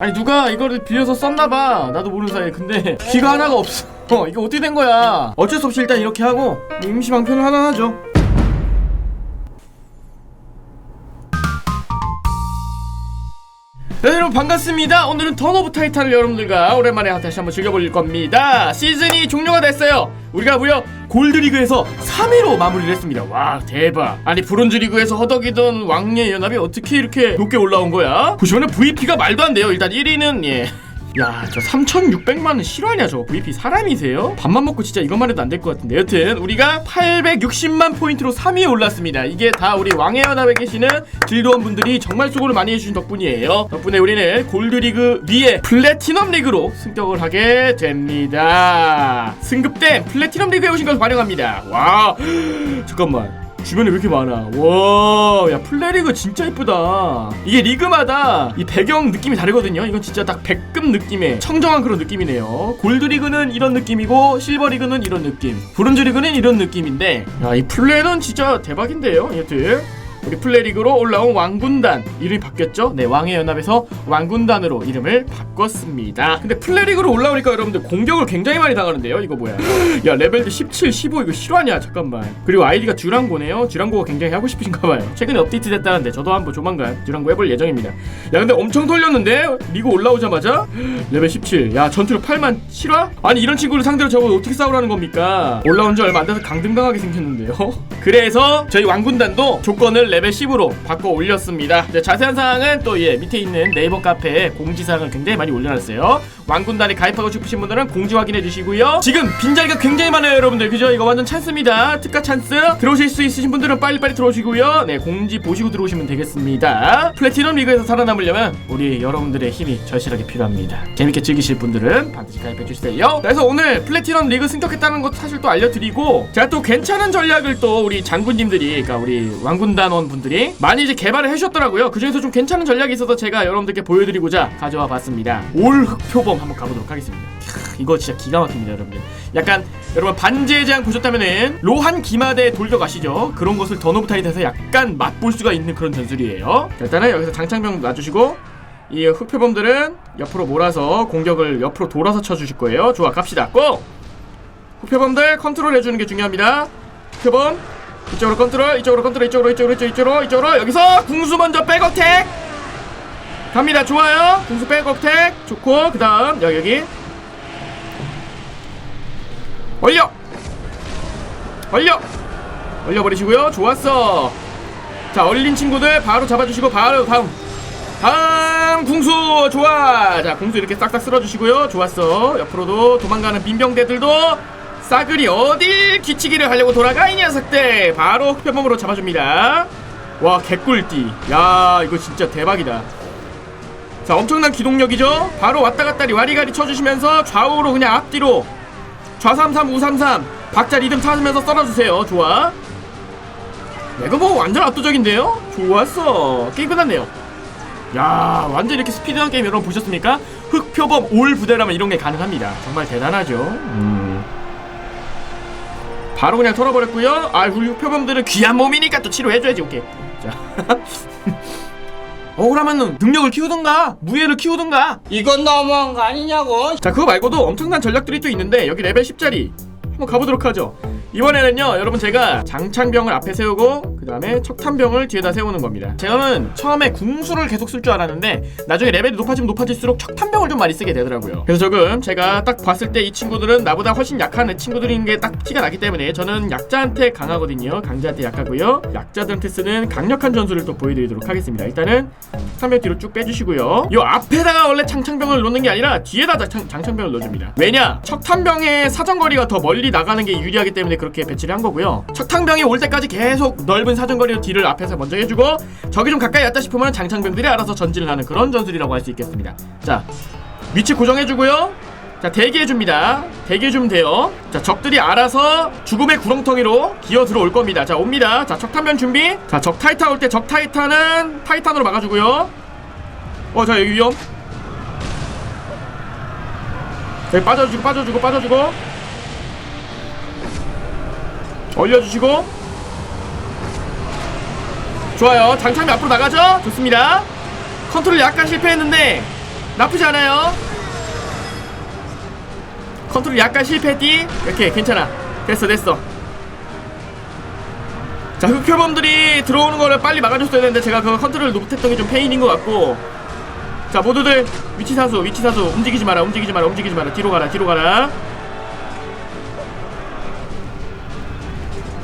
아니 누가 이거를 빌려서 썼나봐. 나도 모르는 사이에. 근데 귀가 하나가 없어. 어, 이거 어떻게 된 거야? 어쩔 수 없이 일단 이렇게 하고 임시 방편을 하나 하죠 네, 여러분 반갑습니다. 오늘은 턴 오브 타이탄을 여러분들과 오랜만에 다시 한번 즐겨볼 겁니다. 시즌이 종료가 됐어요. 우리가 무려 골드리그에서 3위로 마무리를 했습니다. 와 대박. 아니 브론즈 리그에서 허덕이던 왕의 연합이 어떻게 이렇게 높게 올라온 거야? 보시면은 VP가 말도 안 돼요. 일단 1위는 예. 야, 저 3,600만 원 실화냐, 저 VP 사람이세요? 밥만 먹고 진짜 이것만 해도 안 될 것 같은데. 여튼, 우리가 860만 포인트로 3위에 올랐습니다. 이게 다 우리 왕의 연합에 계시는 딜도원 분들이 정말 수고를 많이 해주신 덕분이에요. 덕분에 우리는 골드리그 위에 플래티넘 리그로 승격을 하게 됩니다. 승급된 플래티넘 리그에 오신 것을 환영합니다. 와, 잠깐만. 주변에 왜 이렇게 많아? 와, 야 플레리그 진짜 이쁘다. 이게 리그마다 이 배경 느낌이 다르거든요. 이건 진짜 딱 100급 느낌의 청정한 그런 느낌이네요. 골드 리그는 이런 느낌이고 실버 리그는 이런 느낌, 브론즈 리그는 이런 느낌인데, 야 이 플레는 진짜 대박인데요. 여튼. 우리 플레리그로 올라온 왕군단. 이름이 바뀌었죠? 네 왕의 연합에서 왕군단으로 이름을 바꿨습니다. 근데 플레리그로 올라오니까 여러분들 공격을 굉장히 많이 당하는데요? 이거 뭐야? 야 레벨도 17, 15 이거 실화냐? 잠깐만. 그리고 아이디가 듀랑고네요. 듀랑고가 굉장히 하고 싶으신가봐요. 최근에 업데이트 됐다는데 저도 한번 조만간 듀랑고 해볼 예정입니다. 야 근데 엄청 돌렸는데? 리그 올라오자마자? 레벨 17. 야 전투력 8만 실화? 아니 이런 친구를 상대로 저거 어떻게 싸우라는 겁니까? 올라온 지 얼마 안 돼서 강등당하게 생겼는데요. 그래서 저희 왕군단도 조건을 레벨 10으로 바꿔 올렸습니다. 이제 자세한 사항은 또 예 밑에 있는 네이버 카페에 공지사항을 굉장히 많이 올려놨어요. 왕군단에 가입하고 싶으신 분들은 공지 확인해 주시고요. 지금 빈자리가 굉장히 많아요, 여러분들. 그죠? 이거 완전 찬스입니다. 특가 찬스. 들어오실 수 있으신 분들은 빨리빨리 들어오시고요. 네, 공지 보시고 들어오시면 되겠습니다. 플래티넘 리그에서 살아남으려면 우리 여러분들의 힘이 절실하게 필요합니다. 재밌게 즐기실 분들은 반드시 가입해 주세요. 그래서 오늘 플래티넘 리그 승격했다는 것도 사실 또 알려드리고 제가 또 괜찮은 전략을 또 우리 장군님들이, 그러니까 우리 왕군단원 분들이 많이 이제 개발을 해주셨더라고요. 그 중에서 좀 괜찮은 전략이 있어서 제가 여러분들께 보여드리고자 가져와 봤습니다. 올 흑표범 한번 가보도록 하겠습니다. 캬, 이거 진짜 기가 막힙니다, 여러분들. 약간 여러분 반지의 제왕 보셨다면은 로한 기마대 돌격 아시죠? 그런 것을 타이탄에서 약간 맛볼 수가 있는 그런 전술이에요. 자, 일단은 여기서 장창병 놔주시고 이 흑표범들은 옆으로 몰아서 공격을 옆으로 돌아서 쳐주실 거예요. 좋아, 갑시다. 고! 흑표범들 컨트롤 해주는 게 중요합니다. 흑표범 이쪽으로 컨트롤, 이쪽으로 컨트롤, 이쪽으로, 이쪽으로, 이쪽으로, 이쪽으로, 이쪽으로. 여기서 궁수 먼저 백어택. 갑니다. 좋아요. 궁수 백어택. 좋고 그 다음 여기 여기. 올려! 올려! 올려버리시고요. 좋았어. 자 얼린 친구들 바로 잡아주시고 바로 다음. 다음 궁수! 좋아! 자 궁수 이렇게 싹싹 쓸어주시고요. 좋았어. 옆으로도 도망가는 빈병대들도 싸그리 어딜 뒤치기를 하려고 돌아가 이 녀석들! 바로 흑표범으로 잡아줍니다. 와 개꿀띠. 야 이거 진짜 대박이다 자 엄청난 기동력이죠? 바로 왔다갔다리 와리가리 쳐주시면서 좌우로 그냥 앞뒤로 좌삼삼 우삼삼 박자 리듬 찾으면서 썰어주세요. 좋아. 이거 뭐 완전 압도적인데요? 좋았어. 게임 끝났네요. 야 완전 이렇게 스피드한 게임 여러분 보셨습니까? 흑표범 올 부대라면 이런 게 가능합니다. 정말 대단하죠? 음. 바로 그냥 털어버렸고요. 아 우리 흑표범들은 귀한 몸이니까 또 치료해줘야지. 오케이. 자 억울하면은 능력을 키우든가 무예를 키우든가. 이건 너무한 거 아니냐고. 자 그거 말고도 엄청난 전략들이 또 있는데 여기 레벨 10짜리. 한번 가보도록 하죠. 이번에는요 여러분 제가 장창병을 앞에 세우고 그 다음에 척탄병을 뒤에다 세우는 겁니다. 저는 처음에 궁수를 계속 쓸 줄 알았는데 나중에 레벨이 높아지면 높아질수록 척탄병을 좀 많이 쓰게 되더라고요. 그래서 조금 제가 딱 봤을 때 이 친구들은 나보다 훨씬 약한 친구들인 게 딱 티가 나기 때문에 저는 약자한테 강하거든요. 강자한테 약하고요. 약자들한테 쓰는 강력한 전술을 또 보여드리도록 하겠습니다. 일단은 척탄병 뒤로 쭉 빼주시고요. 요 앞에다가 원래 창창병을 놓는 게 아니라 뒤에다 장, 장창병을 넣어줍니다. 왜냐? 척탄병의 사정거리가 더 멀리 나가는 게 유리하기 때문에 그렇게 배치를 한 거고요. 척탄병이 올 때까지 계속 넓은 사정거리로 뒤를 앞에서 먼저 해주고 적이 좀 가까이 왔다 싶으면 장창병들이 알아서 전진을 하는 그런 전술이라고 할 수 있겠습니다. 자 위치 고정해주고요. 자 대기해줍니다. 대기해주면 돼요. 자 적들이 알아서 죽음의 구렁텅이로 기어 들어올 겁니다. 자 옵니다. 자 척탄병 준비. 자 적 타이탄 올 때 적 타이탄은 타이탄으로 막아주고요. 어 자 여기 위험. 여기 빠져주고 빠져주고 빠져주고. 올려주시고 좋아요. 장창이 앞으로 나가죠? 좋습니다. 컨트롤 약간 실패했는데 나쁘지 않아요. 컨트롤 약간 실패했디? 이렇게 괜찮아. 됐어 됐어. 자 흑표범들이 들어오는 거를 빨리 막아줬어야 되는데 제가 그 컨트롤을 못했던 게 좀 페인인 것 같고. 자 모두들 위치 사수 위치 사수. 움직이지 마라 움직이지 마라 움직이지 마라. 뒤로 가라 뒤로 가라.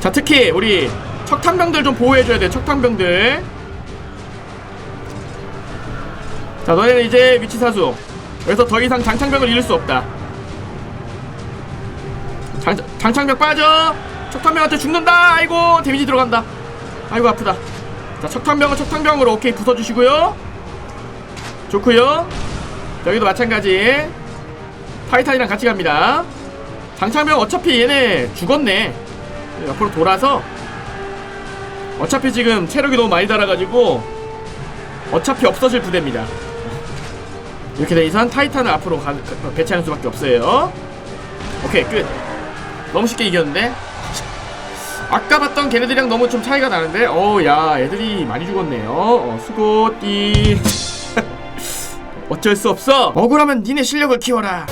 자 특히 우리 척탄병들 좀 보호해줘야 돼 척탄병들. 자 너네는 이제 위치 사수. 여기서 더 이상 장창병을 잃을 수 없다. 장, 장창병 빠져! 척탄병한테 죽는다! 아이고 데미지 들어간다. 아이고 아프다. 자 척탄병은 척탄병으로 오케이 부숴주시고요. 좋고요. 여기도 마찬가지. 타이탄이랑 같이 갑니다. 장창병 어차피 얘네 죽었네 옆으로 돌아서 어차피 지금 체력이 너무 많이 달아가지고 어차피 없어질 부대입니다. 이렇게 돼 이상 타이탄을 앞으로 가, 가- 배치하는 수밖에 없어요. 오케이 끝. 너무 쉽게 이겼는데? 아까 봤던 걔네들이랑 너무 좀 차이가 나는데? 어야 애들이 많이 죽었네요. 어, 수고 띠. 어쩔 수 없어. 억울하면 니네 실력을 키워라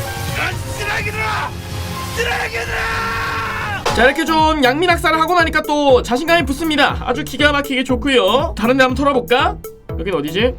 자 이렇게 좀 양민학살을 하고 나니까 또 자신감이 붙습니다 아주 기가 막히게 좋고요 다른 데 한번 털어볼까? 여긴 어디지?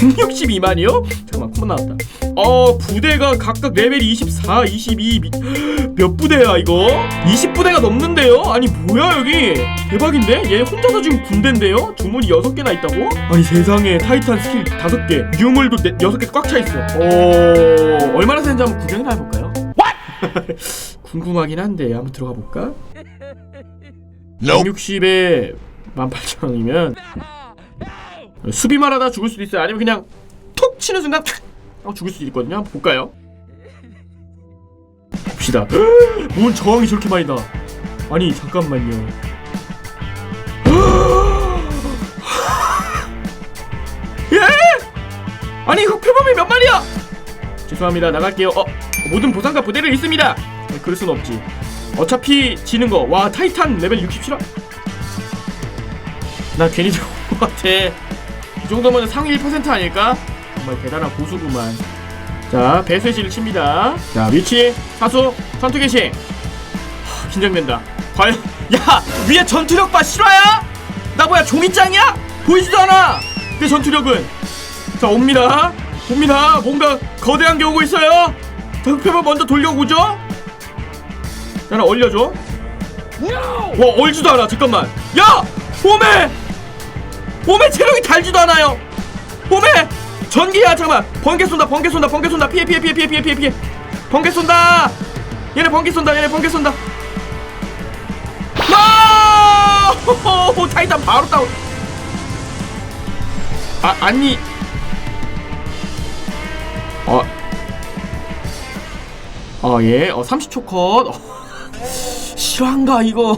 162만이요? 잠깐만 콧만 나왔다 어 부대가 각각 레벨이 24, 22 미... 몇 부대야 이거? 20부대가 넘는데요? 아니 뭐야 여기 대박인데? 얘 혼자서 지금 군대인데요? 주문이 6개나 있다고? 아니 세상에 타이탄 스킬 5개 유물도 6개 꽉 차있어 어... 얼마나 세는지 한번 구경이나 해볼까요? 궁금하긴 한데 한번 들어가 볼까? 160에 18,000원이면 수비만 하다 죽을 수도 있어요. 아니면 그냥 톡 치는 순간 탁 하고 죽을 수도 있거든요. 한번 볼까요? 봅시다. 뭔 저항이 저렇게 많이 나? 아니 잠깐만요. 예? 아니 흑표범이 몇 마리야? 죄송합니다. 나갈게요. 어 모든 보상과 부대를 있습니다. 네, 그럴 순 없지. 어차피 지는 거. 와 타이탄 레벨 67화. 나 괜히 들어온 것 같아. 이 정도면 상위 1% 아닐까? 정말 대단한 고수구만. 자, 배쇄실을 칩니다. 자, 위치, 사수, 전투 개시. 하, 긴장된다. 과연, 야! 위에 전투력 봐, 실화야? 나 뭐야, 종이장이야? 보이지도 않아! 내 전투력은. 자, 옵니다. 옵니다. 뭔가 거대한 게 오고 있어요. 자, 흑표만 먼저? 자, 하나 얼려줘. 와, 얼지도 않아. 잠깐만. 야! 봄에! 봄에 체력이 달지도 않아요. 봄에 전기야 잠깐만 번개 쏜다 번개 쏜다 번개 쏜다 피해 피해 피해 피해 피해 피해 피해 번개 쏜다 얘네 번개 쏜다 얘네 번개 쏜다 아 타이탄 바로 다운 아 아니 어 어 예 어 30초 컷. 어, 실화인가 이거?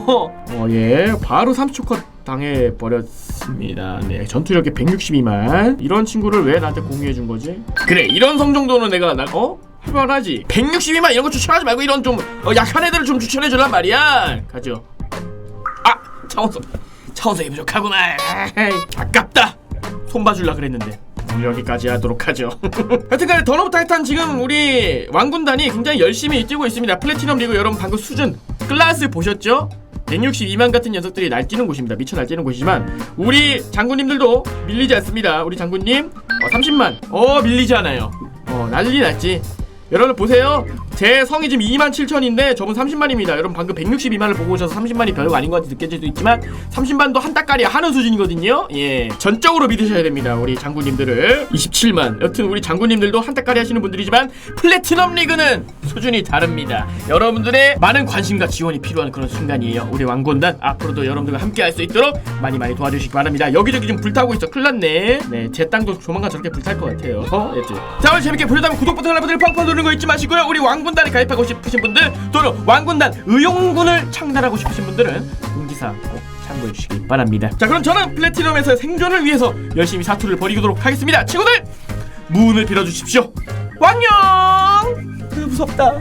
어 예. 바로 30초 컷 당해 버렸습니다. 네 전투력이 162만. 이런 친구를 왜 나한테 공유해 준 거지? 그래 이런 성 정도는 내가 나 어? 할만하지. 162만 이런 거 추천하지 말고 이런 좀 어, 약한 애들을 좀 추천해 줄란 말이야. 가죠. 아 차원석 차원석이 부족하구만 에이, 아깝다. 손 봐줄라 그랬는데 여기까지 하도록 하죠 하여튼간에 던 오브 타이탄 지금 우리 왕군단이 굉장히 열심히 뛰고 있습니다 플래티넘 리그 여러분 방금 수준 클라스 보셨죠? 162만 같은 녀석들이 날뛰는 곳입니다. 미쳐 날뛰는 곳이지만 우리 장군님들도 밀리지 않습니다. 우리 장군님 어, 30만 어 밀리지 않아요. 어 난리 났지. 여러분 보세요. 제 성이 지금 2만 7천인데 저분 30만입니다. 여러분 방금 162만을 보고 오셔서 30만이 별거 아닌 것 같이 느껴질 수도 있지만 30만도 한 따까리 하는 수준이거든요. 예, 전적으로 믿으셔야 됩니다. 우리 장군님들을 27만. 여튼 우리 장군님들도 한 따까리 하시는 분들이지만 플래티넘 리그는 수준이 다릅니다. 여러분들의 많은 관심과 지원이 필요한 그런 순간이에요. 우리 왕군단 앞으로도 여러분들과 함께 할 수 있도록 많이 많이 도와주시기 바랍니다. 여기저기 지금 불타고 있어. 큰일 났네. 네, 제 땅도 조만간 저렇게 불탈 것 같아요. 어? 여튼. 자, 오늘 재밌게 보셨다면 구독 버튼 알람 버튼 팡팡 누르 는거 잊지 마시고요. 우리 왕군단에 가입하고 싶으신 분들 또는 왕군단 의용군을 창단하고 싶으신 분들은 공지사항 꼭 참고해 주시기 바랍니다. 자, 그럼 저는 플래티넘에서 생존을 위해서 열심히 사투를 벌이도록 하겠습니다. 친구들, 문을 빌어주십시오. 왕녕! 으, 무섭다.